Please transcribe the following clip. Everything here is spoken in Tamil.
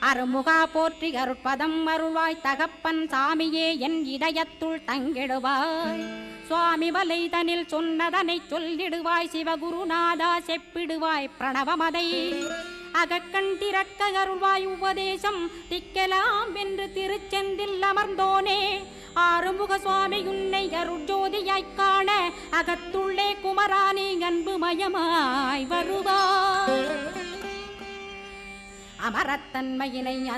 அருமுகா போற்றி அருட்பதம் அருள்வாய் தகப்பன் சாமியே என் இதயத்துள் தங்கிடுவாய். சுவாமி வலைதனில் சொன்னதனை சொல்லிடுவாய் சிவகுருநாதா செப்பிடுவாய் பிரணவமதை. அகக்கண் திறக்க அருள்வாய் உபதேசம் திக்கலாம் என்று திருச்செந்தில் அமர்ந்தோனே. ஆறுமுக சுவாமி உன்னை அருட்ஜோதியாய்க் காண அகத்துள்ளே குமராணி அன்பு மயமாய் வருவாய். அமரத்தன்மையினை அனு